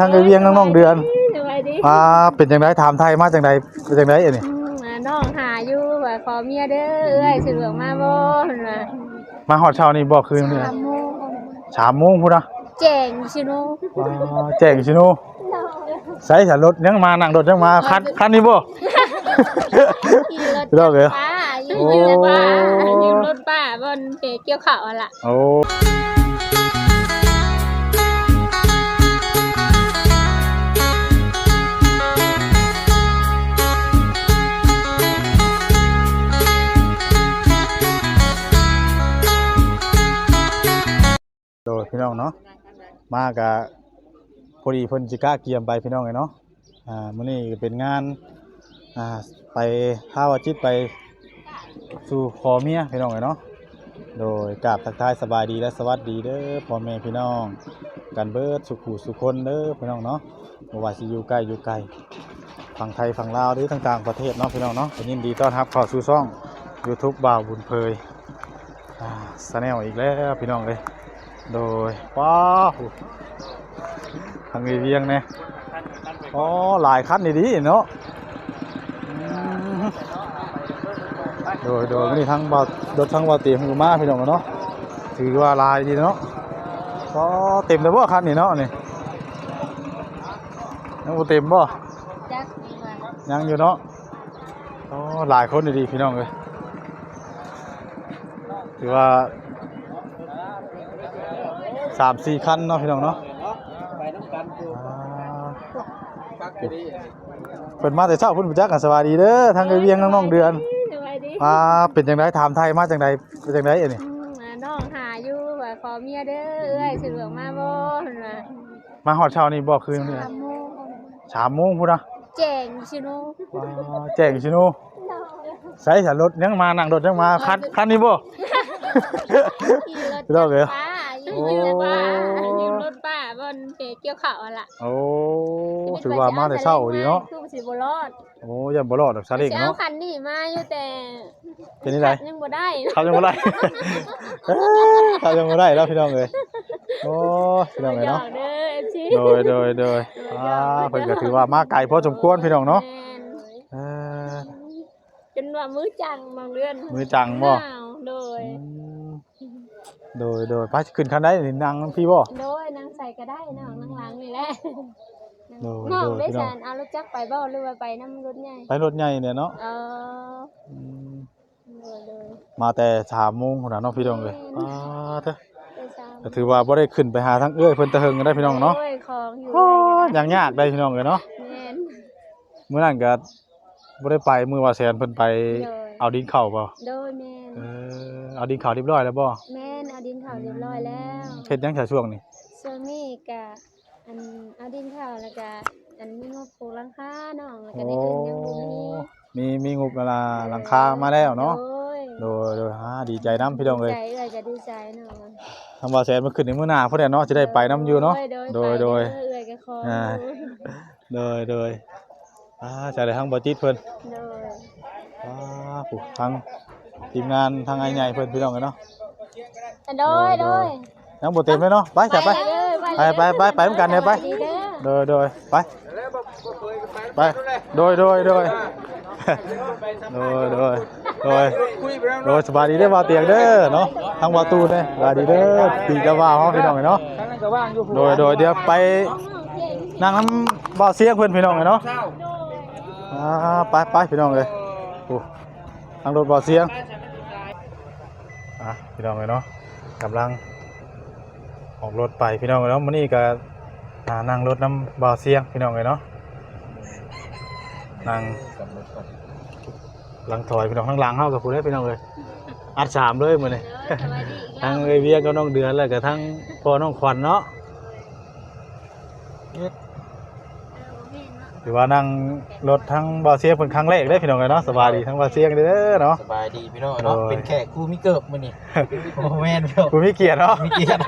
ทางไอเวียงน้องๆเดือนสวัสดีอ่าเป็นจังไดถามไทยมาจังไดเป็นจังไดเอ้ยนี่อืมอ่าน้องหาอยู่ว่าขอเมียเด้อเอ้ยสะดวกมาบ่เพิ่นว่ามาฮอดเช้านี่บ่คืนนี่สามโมงสามโมงพุ่นนะแจ้งชิโนอ่าแจ้งชิโนใส่สารถยังมานั่งรถยังมาคันคันนี้บ่ ขี่รถเลิกเลยป้าอยู่รถป้าอยู่รถป้าบนเปเกี่ยวข้าวอะล่ะโอ้ ดพี่น้องเนาะมากะพอดีเพิ่นสิกล้าเกียมไปพี่น้องไงเนาะอ่ามื้อนี้เป็นงานอ่าไปท้าวจิตไปสู่ขอเมียพี่น้องไงเนาะโดยกราบทักทายสบายดีและสวัสดีเด้อพ่อแม่พี่น้อง กันเบิดสุขูสุคนเด้อพี่น้องเนาะบ่ว่าสิอยู่ใกล้อยู่ไกลฝั่งไทยฝั่งลาวหรือต่างๆประเทศเนาะพี่น้องเนาะก็ยินดีต้อนรับเข้าสู่ช่อง YouTube บ่าวบุญเพยอ่าสแนลอีกแล้วพี่น้องเลย โดยว้าทางนี้เวียงเนี่ยอ๋อหลายคันดีเนาะโดยโดยนี่ทั้งบาดถทั้งบาเตียงอยู่มาพี่น้องเนาะถือว่าลายดีเนาะก็เต็มเลยบ่คันนี่เนาะนี่ยังบ่เต็มบ่ยังอยู่เนาะอ๋อหลายคนดีพี่น้องเลยถือว่า สามสี่คันเนาะพี่น้องเนาะอ่าเปิดมาแต่เช้าเพุ่นไปจักกันสวัสดีเด้อทางไอเวียงน้องๆเดือนสวัสดีอ่าเป็นจังไดถามไทยมาจังไดเป็นจังไดเอ้ยนี่อืมอ่าน้องหาอยู่ว่าขอเมียเด้อเอ้ยสะดวกมาบ่เพิ่นว่ามาฮอดเช้านี่บ่คืนนี่สามโมงสามโมงพุ่นนะแจ้งชิโนอ่าแจ้งชิโนใส่สารถยังมานั่งรถยังมาคันคันนี้บ่ขี่รถเลิกเลย ป้าอยู่รถป้าอยู่รถป้าบนเปเกี่ยวเข้าวอะล่ะโอ้ถือว่ามาแต่เช้าดีเนาะคือสิบ่รอดโอ้ยังบ่รอดดอกซาเล้งสิเนาะ คันนี้มาอยู่แต่เป็นนี่ไดยังบ่ได้เขายังบ่ได้เขายังบ่ได้แล้วพี่น้องเอ้ยโอ้พี่น้องเอ้ยเนาะเด้อ FC โดยโดยโดยอ่าเพิ่นก็ถือว่ามาไกลพอสมควรพี่น้องเนาะแม่เออ จนว่ามื้อจังบางเดือนมือจังบ่อ้าวโดย อืม โดยโดยไปขึ้นคันได้นี่นั่งพี่บ่โดยนางใส่ก็ได้น้องนางหลังนี่แหละโดยน้องโดยได้พี่น้องสารเอารถจักรไปบ่หรือว่าไปน้ำรถใหญ่ไปรถใหญ่เนี่ยเนาะเอออืมโดยโดย มาแต่สามโมงคนน่ะเนาะพี่น้องเลยอ่าเถอะไปสามก็ถือว่าบ่ได้ขึ้นไปหาทั้งเอื้อยเพิ่นตะเฮิงกันได้พี่น้องเนาะโอ้ยของอยู่โอ้ยยังยากได้พี่น้องเลยเนาะแม่นมื้อนั้นก็บ่ได้ไปมื้อว่าแสนเพิ่นไปเลย เอาดินเข้าบ่โดยแม่นเออเอาดินเข้าเรียบร้อยแล้วบ่แม่นเอาดินเผาเรียบร้อยแล้วเฮ็ดหยังแค่ช่วงนี้ส่วนนี้ก็อันเอาดินเผาแล้วก็อันมีงบปลูกหลังคาน้องแล้วก็โอ้ได้อื่นยังบ่มีมีมีงบเวลาหลังคามาแล้วเนาะโดยโดยโดยฮาดีใจนํพี่น้องเลยใจเอ้ยก็ดีใจเนาะทำว่าแสนมันขึ้นในมื้อหน้าพุ่นแหละเนาะจะได้ไปนํอยู่เนาะ โดยโดย ไปเอ้ยก็ขออ่า โดยโดยอ่าจะได้ทั้งบ่จิตเพิ่นโดย ว้าผู้ทั้งทีมงานทางไอ้ใหญ่เพิ่นพี่น้องกันเนาะโดยโดยยังบ่เต็มเลยเนาะไปจ้ะไปเด้อไปไปไปไปเหมือนกันเนี่ยไปดีเด้อโดยโดยไปไปโดยโดยโดยโดยโดยโดยโดยสบายดีเด้อบ่าวเตียงเด้อเนาะทางบ่าวตูนเด้อสบายดีเด้อปีกะว่าเฮาพี่น้องเนาะโดยโดยเดี๋ยวไปนั่งน้ำบ่าวเสียงเพิ่นพี่น้องเนาะอ่าไปไปพี่น้องเลย โอ้ทางรถบ่าวเสียงอะพี่น้องเลยเนาะกำลังออกรถไปพี่น้องเลยเนาะมื้อนี้ก็นั่งรถน้ำบ่าวเสียงพี่น้องเลยเนาะนั่งหลังถอยพี่น้องข้างหลังเฮากับผู้ได้พี่น้องเลยอัดสามเลยมือนี้สบายทั้งเอเวียก็น้องเดือนแล้วก็ทั้งพ่อน้องขวัญเนาะ ถือว่านั่งรถทั้งบ่าวเสียงเป็นครั้งแรกได้อพี่น้องเลยเนาะสบายดีทั้งบ่าวเสียงเด้อเนาะสบายดีพี่น้องเนาะโอ้ยเป็นแขกครูมิเกิบมื้อนี้โอ้แม่นพี่น้องคุณมีเกียรติเนาะมีเกียรติ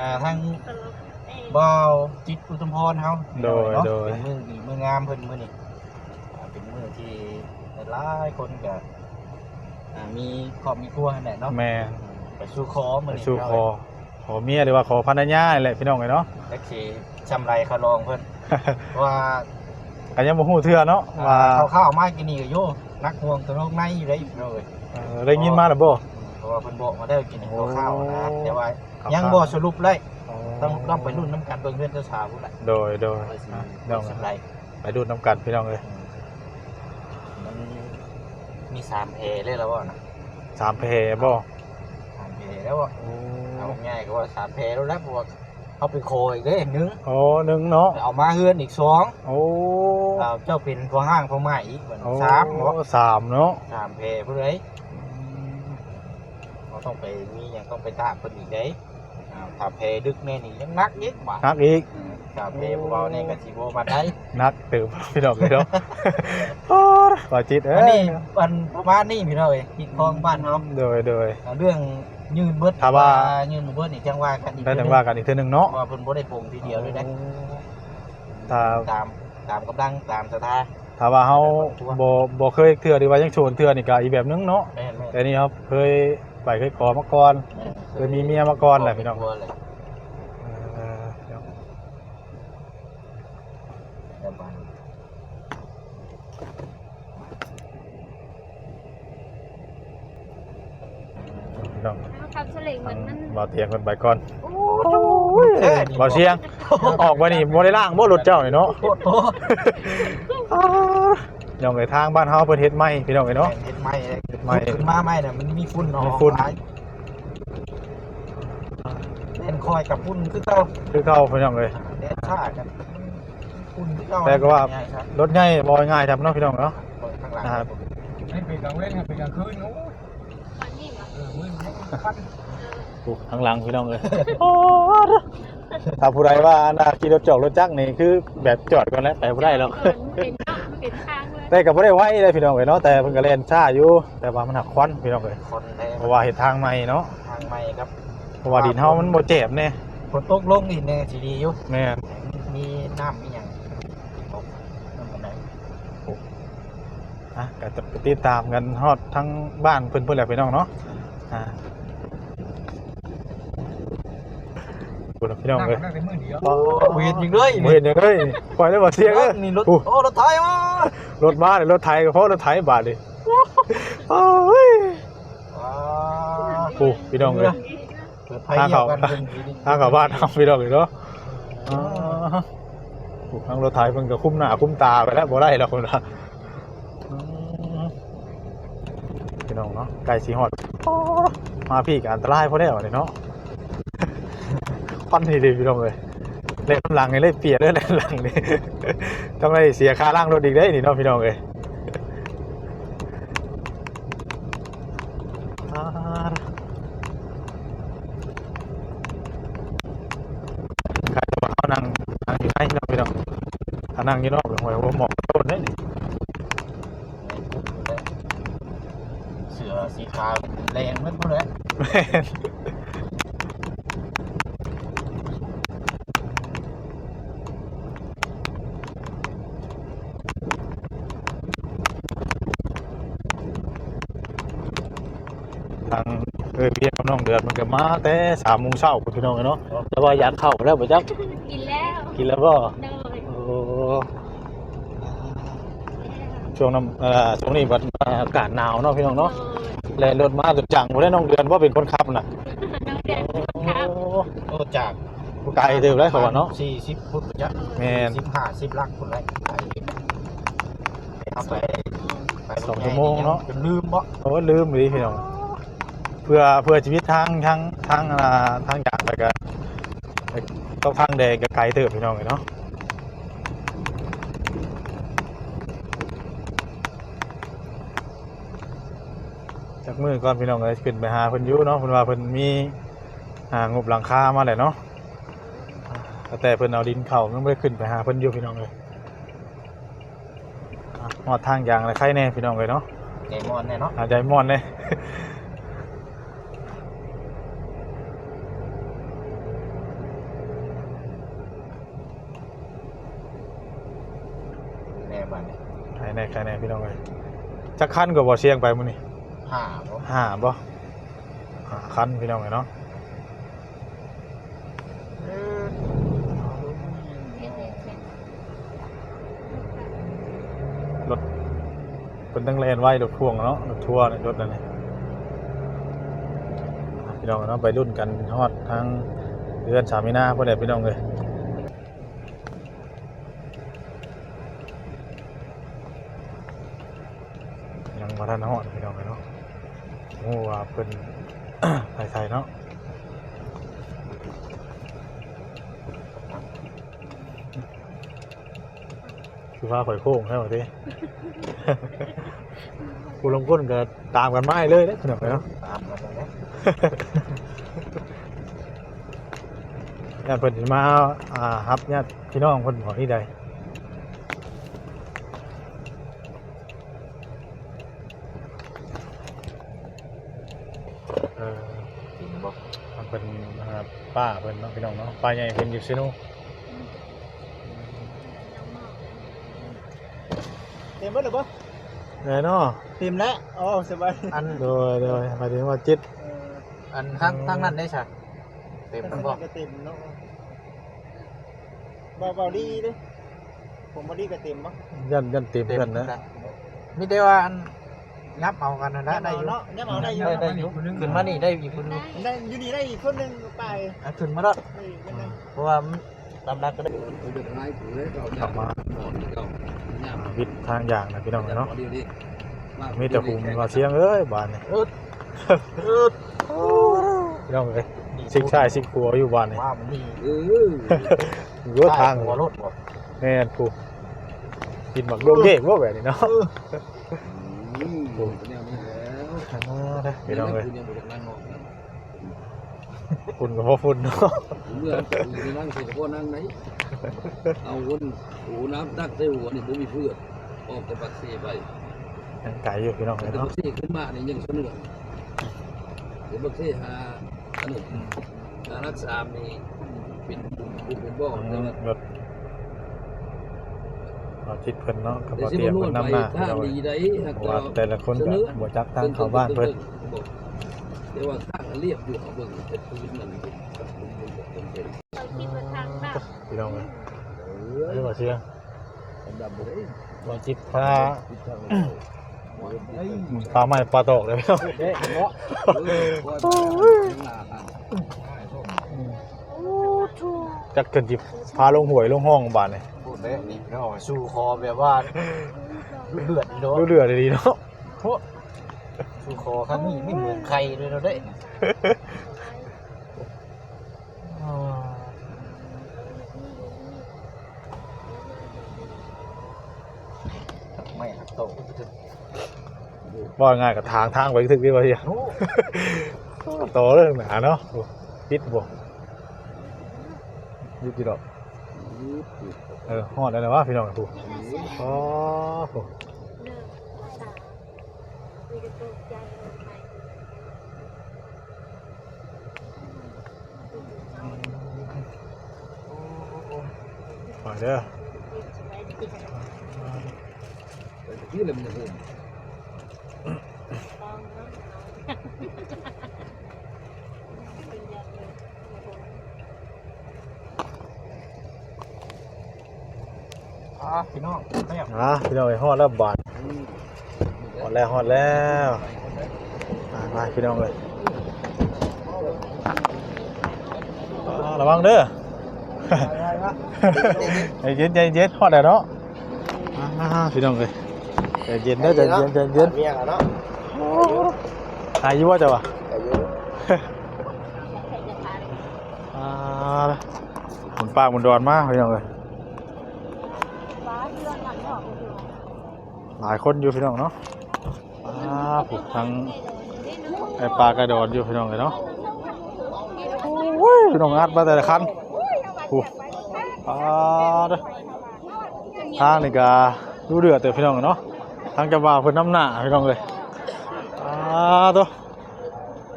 อ่าทั้งบ่าวจิตอุตมพรเฮาโดยเนาะโดยเป็นมือดีมืองามเพิ่นมื้อนี้อ่าเป็นมือที่หลายๆคนก็อ่ามีครอบมีครัวนั่นแหละเนาะแม่ไปสู่ขอมื้อนี้สู้คอขอเมียหรือว่าขอภรรยานี่แหละพี่น้องเอ้ยเนาะแท็กซี่ชำไรเขาลองเพิ่น ว่าก็ยังบ่ฮู้เทื่อเนาะว่าเขาเข้ามากินนี่ก็โยนักห่วงตัวน้องในอยู่ได้อยู่เลยเออได้ยินมาแล้วบ่เพราะว่าเพิ่นบอกมาได้กินตัวข้าวนะโอ้แต่ว่าครับยังบ่สรุปเลยอ๋อต้องต้องไปรุ่นน้ำกันเบิ่งเพื่อนเจ้าสาวพุ่นแหละโดยโดยว่าสิอะน้องสำไรไปดูน้ำกันพี่น้องเอ้ยมันมีสามเพเลยแล้วว่านะสามเพบ่สามเพแล้วว่าโอ้เอาง่ายก็ว่าสามเพแล้วแล้วบอก เอาไปโคอีกได้หนึ่งโอ้หนึ่งเนาะเอามาเฮือนอีกสองโอ้เอาเจ้าเป็นพวห้างพวใหม่อีกเหมือนโอ้สามบอกสามเนาะสามเพผู้ใดเราต้องไปมีอย่างต้องไปตามคนอีกได้เอาถ้าเพดึกแน่นี่ยังนักยิ่งบ่านักอีกสามเพเบาๆเนี่ยก็สิบ่มาได้นักเติมพี่น้องเลยเนาะโอ้ยว่าจิตเอ้อันยนี้วันประมาณนี้พี่น้องเอ้ยที่คลองบ้านเฮาโดยโดยเอาเรื่อง ยืนเบิดถ้าว่า ยืนบ่เบิดนี่จังว่ากันอีกได้ถึงว่ากันอีกเทื่อหนึงเนาะว่าเพิ่นบ่ได้ปรุงทีเดียวด้วยนะถ้าตามตามกำลังตามศรัทธาถ้าว่าเฮาบ่บ่เคยเทื่อหรือว่ายังโชนเทื่อนี่ก็อีกแบบนึงเนาะแม่นแม่นแต่นี่ครับเคยไปเคยขอมาก่อนเคยมีเมียมาก่อนแหละพี่น้อง ครบครัวเลย เออเดี๋ยว เดี๋ยวไป พี่น้อง เอา ทำเสลงเหมือนมันบ่เตียงกันไปก่อนโอ้แค่นี้บ่เสียง ออกมานี่บ่ได้ล่างบ่รถเจ้านี่เนาะโคตรโตน้องเอ้ยทางบ้านเฮาเพิ่นเฮ็ดใหม่พี่น้องเอ้ยเนาะเฮ็ดไม้เลยเฮ็ดไม้ขึ้นมาไม้เนี่ยมันมีฝุ่นออกมีฝุ่นหลายเล่นคอยกับฝุ่นคือเก่าคือเก่าพี่น้องเอ้ยเล่นชากันฝุ่นคือเก่าแต่ก็ว่าง่ายครับรถใหญ่บ่ง่ายครับเนาะพี่น้องเนาะเปิดข้างหลังนะครับให้เป็นกลางเว้นครับเป็นกลางคืนโอ้ ยวันนี้เหรอเออมืดพันโอ้ข้างหลังพี่น้องเอ้ยถ้าผู้ใดว่าน่าขี่รถจอกรถจักรนี่คือแบบจอดก่อนแล้วไปบ่ได้หรอกเห็นเนาะเห็นทางเลยแต่ก็บ่ได้ไว้เลยพี่น้องเอ้ยเนาะแต่เพิ่นก็เล่นช้าอยู่ แต่ว่ามันหักควันพี่น้องเอ้ยคนแท้เพราะว่าเฮ็ดทางใหม่เนาะทางใหม่ครับเพราะว่าดินเฮามันบ่เจ็บแน่ฝนตกลงนี่เนี่ยสีดีอยู่แม่นมีน้ำมีอย่างตกน้ำมันไหนอะก็จะไปติดตามกันฮอดทั้งบ้านเพิ่นเพิ่นแหละพี่น้องเนาะอ่า พูดแล้วพี่น้องเอ้ยนั่งได้มือเดียวอ๋อเวียนยิงเลยบ่เห็นหยังเลยปล่อยได้บ่เสียงเอ้ยนี่รถอู้โอ้รถไทยมารถมาเลยรถไถก็เพราะรถไถบาดดิโอ้ยว้าโอ้พี่น้องเอ้ยรถไทยเดียวกันเป็นดีทางกลับบ้านทำพี่น้องเลยเนาะอ๋อโอ้ทางรถไถเพิ่นก็คุ้มหน้าคุ้มตาไปแล้วบ่ได้แล้วคนละอืมพี่น้องเนาะไก่สีหอดอ๋อมาพี่ก็อันตรายพอได้เหรอเนี่ยเนาะ ควันนี่ดิพี่น้องเลยเล่นหลังนี่เล่นเปียกเลยเล่นหลังนี่ต้องได้เสียค่าล่างรถอีกได้นี่เนาะพี่น้องเลยอ่าใครจะมาเขานั่งนั่งอยู่ไหนเนาะพี่น้องถ้านั่งอยู่นอกหวยหัวหมอกต้นได้นี่เสือสีขาวแรงเหมือนพวกเลย แม่นทางเออพี่กับน้องเดือด มันก็มาแต่สามโมงเช้าพี่น้องเนาะแต่ว่าอยากเข้าแล้วบ่จักกินแล้วกินแล้วบ่เดินโอ้ช่วงน้ำเอ่อช่วงนี้บัดอากาศหนาวเนาะพี่น้องเนาะแล่นรถมาจนจังบ่ได้น้องเดือนว่าเป็นคนขับน่ะน้องเดือนครับโอ้จากไกลเติบได้เขาว่าเนาะสี่สิบฟุตจ้ะแม่นสิบห้าสิบลักคนไรไปไปสองชั่วโมงเนาะลืมบ่โอ้ลืมเลยพี่น้อง เพื่อเพื่อชีวิตทางทางทางอ่าทางอย่างไปกันต้องทางแดงกับไกลเติบพี่น้องเลยเนาะจากมือก่อนพี่น้องเลยขึ้นไปหาเพิ่นอยู่เนาะเพิ่นว่าเพิ่นมีหางบหลังคามาแหละเนาะแต่เพิ่นเอาดินเข่ายังไม่ได้ขึ้นไปหาเพิ่นอยู่พี่น้องเลยอะหอดทางอย่างอะไรใครแน่พี่น้องเลยเนาะไก่มอนแน่เนาะอาใจมอนเลย แน่พี่น้องเลยจะขั้นกับบ่อเชียงไปมื้อนี่ห้าบ่ห้าบ่ห้าขั้นพี่น้องเลยเนาะรถเป็นตั้งเลนไว้รถพ่วงเนาะรถทัวร์รถนั่นนี่พี่น้องเนาะไปรุ่นกันฮอดทั้งเดือนสามีนาพ่อแดดพี่น้องเลย ยังมาทันฮอดพี่น้องเลยเนาะโอ้ว่าเป็นไทยๆเนาะคือว่าข่อยโค้งใช่ไหมทีกูลงก้นก็ตามกันไม่เลยเด้ขนาดเนาะตามกันเลยนะญาติเพิ่นสิมาอ่าฮับญาติพี่น้องเพิ่นของที่ใดเออ จริง บอกมันเป็นอ่าป้าเพิ่นเนาะพี่น้องเนาะป้าใหญ่เพิ่นอยู่ซิโนเต็มเบิดหรือเปล่าไหนเนาะเต็มแล้วอ๋อสบายอันโดยโดยหมายถึงว่าจิตอันข้างข้างนั้นได้ใช่เต็มแล้วบอกก็เต็มเนาะเบาเบาดีเด้ผมบอดี้ก็เต็มปะยันยันเต็มเพิ่นนะ มีแต่ว่าอัน ยับเอากันนะได้อยู่เนาะเนี่ยเอาได้อยู่ได้ได้อยู่ขึ้นมานี่ได้อีกคนนึงได้อยู่นี่ได้อีกคนหนึงไปอะขึ้นมาแล้วได้อีกคนหนึงเพราะว่ามันตามรักก็ได้ขับมาวิทย์ทางอย่างนะพี่น้องเนาะมีแต่ภูมิว่าเสียงเอ้ยบ้านนี่อึดอึดพี่น้องเอ้ยซิกชายซิกครัวอยู่บ้านนี่ว่ามันมีรั้วทางหัวรถบอกแม่นผู้กินหมักโดงเก้ว่าแบบนี้เนาะ อ่าเด้อพี่น้องเอ้ยฝุ่นกับพ่อฝุ่นเนาะเมื่ออยู่ในนั่งเสร็จก็นั่งไหนเอาวนหูน้ำตักใส่หัวนี่ผมมีเพื่อนออกจากปักเสไปยังไก่อยู่พี่น้องแต่เอ้ยปัเนาะกเสขึ้นมานี่ยังเสนอเดี๋ยวปักเสหาอันนี้หารักษานี่เป็นเป็นเป็นบ่ออืแต่มว่ารถเอาจิตเพิ่นเนาะกับแต่บ่สิเตรียบ่มนวเพิ่ดนไปนำหน้าพี่ทางน้องเอ้ยดีได้หากเพราะว่าแต่ละคนก็บ่จักทางเข้าบ้านเพิ่นแต่ว่าทางเรียบอยู่เขาเบิ่งแต่พื้นมันเป็นเป็นเป็นเราคิดว่าทางบ้านพี่น้องเอ้ยเอเรียกอว่าเสียงดำบ่ได้บ่จิตพาทิศทางเอปลาไม้ปลาตอกเลยพี่น้องเด้เนาะจักเกินจิพาลงหวยลงห้องบ้านนี่พูด เด้นี่เนาะสู้คอแบบว่าเลือดเนาะรู้เรือดีๆเนาะสู้คอครั้งนี้ไม่เหมือนใครเลยเราได้ไม่หักโตว่าง่ายกับทางทางไปถึงที่ว่าเฮียโอ้โตเรื่องหนาเนาะโอ้ปิดบ่ยุติดอก เออฮอดได้แล้ววะพี่น้องกูอ๋อโหเลิกตาคุยกันตกใจเลยไปไปเด้อที่เลยมันจะโห อะพี่น้องไม่อยากอะพี่น้องไอ้ฮอดแล้วบาทฮอดแล้วฮอดแล้วอะมาพี่น้องเลยอ่าระวังเด้อใจเย็นใจเย็นฮอดแล้วเนาะอ่าพี่น้องเลยใจเย็นเด้อใจเย็นใจเย็นเมียกันเนาะหายอยี่ว่าจะวะอายุอ่าหมุนปากหมุนดอนมากพี่น้องเลยฟ้าที่เรา หลังออกไปดูหลายคนอยู่พี่น้องเนาะอ่าผูกทั้งไอปลากระโดดอยู่พี่น้องเลยเนาะโอ้ยพี่น้องอัดมาแต่ละคันผูกอ่าเด้อทางนี่ก็ดูเดือดเตอพี่น้องเนาะทางจะว่าเพิ่นน้ำหน้าพี่น้องเลยอ่าตัว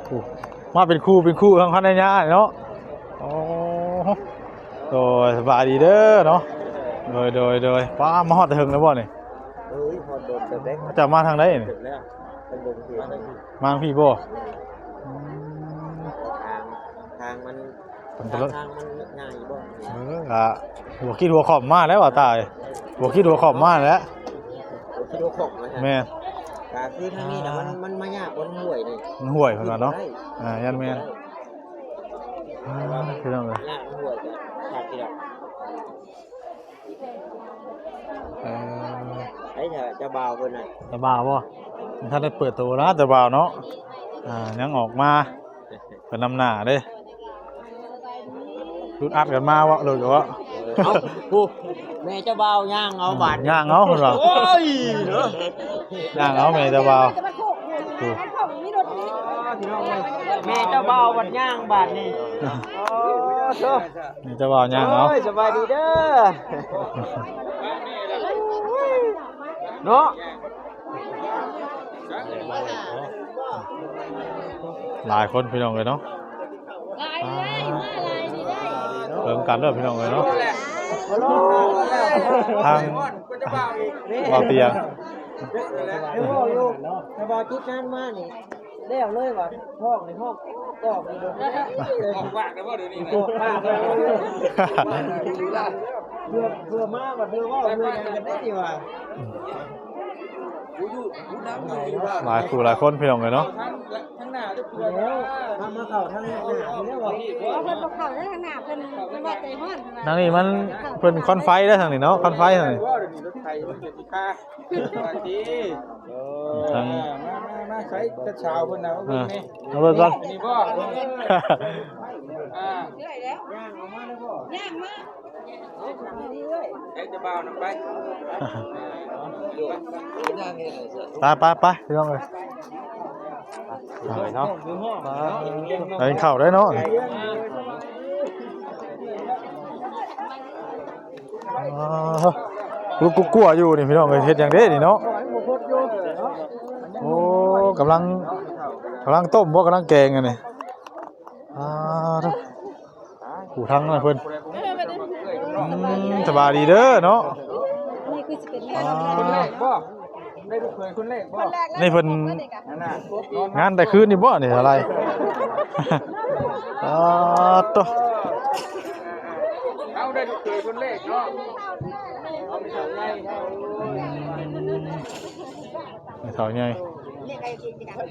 ผูกมาเป็นคู่เป็นคู่ทางคันในย่าเนาะโอ้โดยสบายดีเด้อเนาะ โดยโดยโดยป้ามาฮอดถึงแล้วบ่นี่เอ้ยพอโดนแต่แบงค์จะมาทางไหนนี่ถึงแล้วเป็นลงเทียนมาทางพี่บ่ทางทางมันผมทาจะงทางมันง่ายบ่เอออะหัวคิดหัวขอบมาแล้วว่าตายหัวคิดหัวขอบมาแล้วโอเคสะดวกของนะฮะแม่นก็คือทางนี้นะมันมันมายากบนห้วยนี่มันห่วยเพิ่นว่าเนาะอ่ายันแม่นอ่าพี่น้องเอ้ เถอะจะเบาเพิ่นน่ะจะบ่าวบ่มันท่านได้เปิดตัวนะจะบ่าวเนาะอ่ายังออกมาเป็นนำหน้าเด้รุดอัดกันมาว่าเลยว่าเอาผู้แม่เจะเบาย่างเอาบาดย่างเอาเพิ่นว่าโอ้ยเนาะย่างเอาแม่จะบ่าวดูแม่เจะเบาบัดย่างบาดนี่โอ้โหนี่จะบ่าวย่างเอา โอ้ยสบายดีเด้อ เนาะหลายคนพี่น้องเลยเนาะลายได้มาลายนี่ได้เริ่มกันเด้อพี่น้องเลยเนาะทางบ่าวเตียงเดี๋ยวบอกอยู่สบายจุดนั้นมานี่แล้วเลยว่ะห้องในห้องก็ไปดูห้องว่างแล้วบ่เดี๋ยวนี้นะว่างแล้ว เพื่อเพื่อมาบัดเพื่อว่าเพื่อกันได้ดีว่ะหลายคู่หลายคนพี่น้องเลยเนาะแล้วทำมาเข่าทางหน้านี่แล้วว่ะเอาเพิ่นบ่เข้าได้ขนาดเพิ่นเพิ่นว่าใจฮ้อนทางนี้มันเพิ่นคอนไฟได้อทางนี้เนาะคอนไฟทางนี้ทางมาใช้กระชาวคนนะเออเอาเบิ่งก่อนนี่บ่อ่าย่างออกมาได้บ่ย่างมา ไอ้จะบ่าวนํไปไปไปไปพี่น้องเลยไปเนาะไปกินข้าวได้เนาะอ๋อลูกกุ๊กกัวอยู่นี่พี่น้องเลยเฮ็ดอย่างเด้นี่เนาะโอ้กำลังกำลังต้มบ่กำลังแกงกันนี่อ่าเด้อผู้ทั้งนั่นเพิ่นอืม สบายดีเด้อเนาะนี่คือสิเป็นอ่งานคนแรากบ่ได้ลูกเคยคนแรกบ่นี่เพิ่นนั่นน่ะงานแต่คืนนี่บ่นี่อะไรอ่าตัวเอาได้ลูกเคยคนแรกเนาะเอาไปทำไงไม่เท่าไง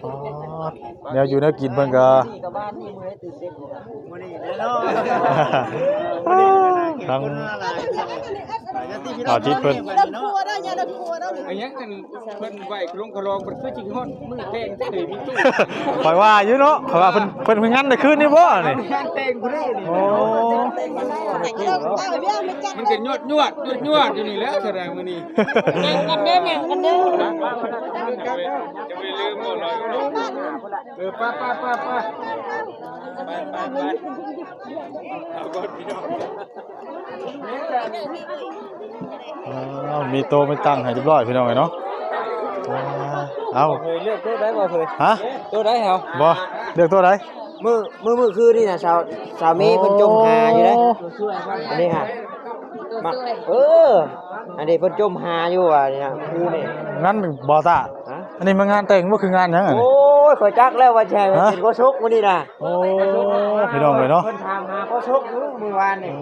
อ๋อเดี๋ยวอยู่แนวกินเพิ่นก็นี่กับบ้านนี่มื้อตื่นเต้นอยู่มื้อนี้แน่นอนทั้ง ต่อจิตเพิ่นไอ้ยังกันเพิ่นไหวกรุงกระรองเพิ่นคือจิงฮอดมือแทงจังได๋มีตู้ข่อยว่าอยู่เนาะข่อยว่าเพิ่นเพิ่นเพิ่นงานแต่คืนนี่บ่นี่งานแต่งผู้ใดนี่โอ้มันก็ยวดยวดยวดยวดอยู่นี่แล้วแสดงมื้อนี้นั่งกันเด้อนั่งกันเด้อจะไปลืมบ่ลอยเออป้าป้าป้าป้าไปไปไปเอาก่อนพี่น้องมีโตไม่ตั้งให้เรียบร้อยพี่น้องเนาะเอาเลือกตัวได้บ่เคยฮะตัวได้เหรอบ่เลือกตัวใดมือมือมือคือนี่นะชาวสามีเพิ่นจมหาอยู่นะอันนี้ฮะมาเอออันนี้เพิ่นจมหาอยู่อะนี่ฮะคือนี่งั้นบ่ตา อันนี้มันงานแต่งบ่คืองานหยังอันนี้ โอ้ยข่อยจักแล้วว่าแช่มันฮะ เป็นก็ชกมื้อนี้น่ะโอ้พี่น้องเลยเนาะเพิ่นถามหาก็ชกอยู่มื้อวานเอนี่อ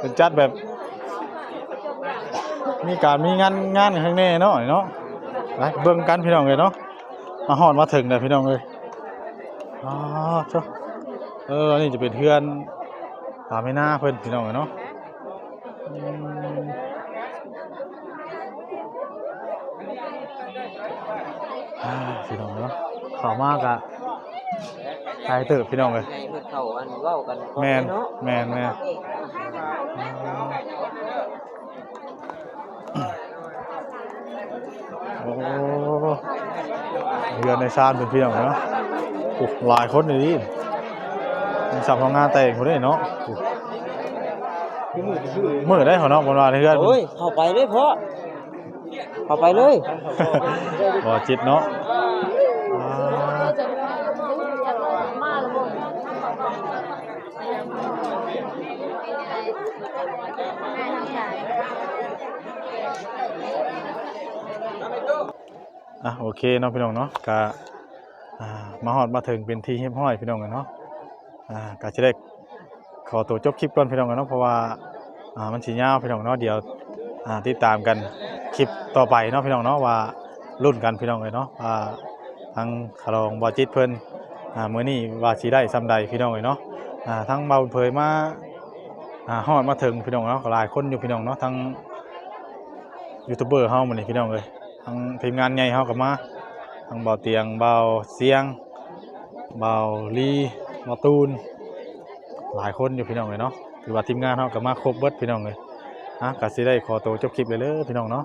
เป็นจัดแบบ มีการมีงานงานข้างในเนาะเนาะไปเบิ่งกันพี่น้องเลยเนาะมาฮอดมาถึงแล้วพี่น้องเลยอ๋อเจ้าเออนี่จะเป็นเพื่อนพาไม่น่าเพิ่นพี่น้องเลยเนาะอืมอ่า พี่น้องเนาะเข้ามากอะใครเติบพี่น้องเลยไงเพิ่นเข้าอันเว้ากันแมนเนาะแมนแมนโอ้เรือนในชานเป็นพี่น้องเนาะโอ้หลายคนเลยดิมีสับของงานแต่งคนนี้เนาะโอ้มือได้เขาเนาะบนวานเพื่อน โอ้ยเข้าไปเลยพ่อ เข้าไปเลยบ่จิตเนาะอ่ามาแล้วบ่อะโอเคเนาะพี่น้องเนาะกะมาฮอดมาถึงเป็นที่เรียบร้อยพี่น้องกันเนาะอ่ากะจะได้ขอตัวจบคลิปก่อนพี่น้องกันเนาะเพราะว่าอ่ามันสิยาวพี่น้องเนาะเดี๋ยว ติดตามกันคลิปต่อไปเนาะพี่น้องเนาะว่ารุ่นกันพี่น้องเลยเนาะว่าทางคารองบอจิตเพิ่นอ่ามื้อนี้ว่าสิได้ซ้ำใดพี่น้องเลยเนาะทั้งเบาเผยมาอ่าฮอดมาถึงพี่น้องเนาะหลายคนอยู่พี่น้องเนาะทั้งยูทูบเบอร์เฮามื้อนี้พี่น้องเลยทั้งทีมงานใหญ่เฮาก็มาทั้งเบาเตียงเบาเสียงเบาลีเบาตูนหลายคนอยู่พี่น้องเลยเนาะถือว่าทีมงานเฮาก็มาครบเบิดพี่น้องเลย อะก็สิได้ขอตัวจบคลิปเลยเด้อพี่น้องเนาะ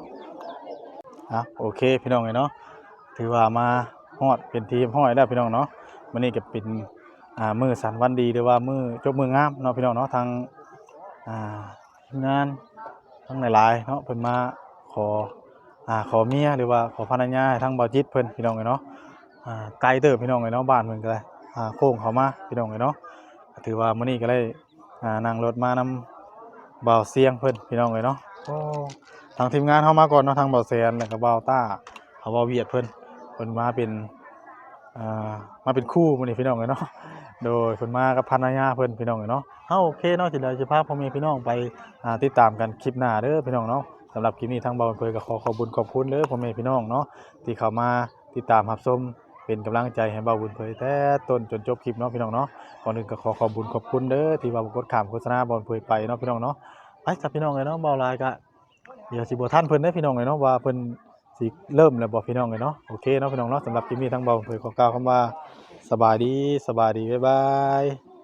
อะโอเคพี่น้องเลยเนาะถือว่ามาฮอดเป็นทีมห้อยแล้วพี่น้องเนาะมื้อนี้ก็เป็นอ่ามือสันวันดีหรือว่ามือจบมืองามเนาะพี่น้องเนาะทางอ่างานทั้งหลายเนาะเพิ่นมาขออ่าขอเมียหรือว่าขอภรรยาทั้งเบาจิตเพิ่นพี่น้องเลยเนาะอ่าไกลเด้อพี่น้องเลยเนาะบ้านเพิ่นก็ได้อ่าโค้งเข้ามาพี่น้องเลยเนาะถือว่ามื้อนี้ก็ได้อ่านั่งรถมานำ เบาเสียงเพิ่นพี่น้องเลยเนาะโอ้ทางทีมงานเฮามาก่อนเนาะทางเบาแซนแล้วก็เบาต้าเขาเบาเวียดเพิ่นเพิ่นมาเป็นอ่ามาเป็นคู่มื้อนี้พี่น้องเลยเนาะโดยเพิ่นมากับภรรยาเพิ่นพี่น้องเลยเนาะเฮาโอเคเนาะสิได้สิพาพ่อแม่พี่น้องไปอ่าติดตามกันคลิปหน้าเด้อพี่น้องเนาะสำหรับคลิปนี้ทางเบาเผยก็ขอขอบคุญขอบคุณเด้อพ่อแม่พี่น้องเนาะที่เข้ามาติดตามรับชม เป็นกำลังใจให้บ่าวบุญเผยแต่ต้นจนจบคลิปเนาะพี่น้องเนาะก่อนอื่นก็ขอขอบบุญขอบคุณเด้อที่บ่าวกดข่ามโฆษณาบอลเผยไปเนาะพี่น้องเนาะไปสับพี่น้องเลยเนาะบ่าวลายก็เดี๋ยวสิบ่ท่านเพิ่นได้พี่น้องเลยเนาะว่าเพิ่นสิเริ่มแล้วบ่พี่น้องเลยเนาะโอเคเนาะพี่น้องเนาะสำหรับคลิปนี้ทั้งบ่าวเผยขอกล่าวคำว่าสบายดีสบายดีบ๊ายบาย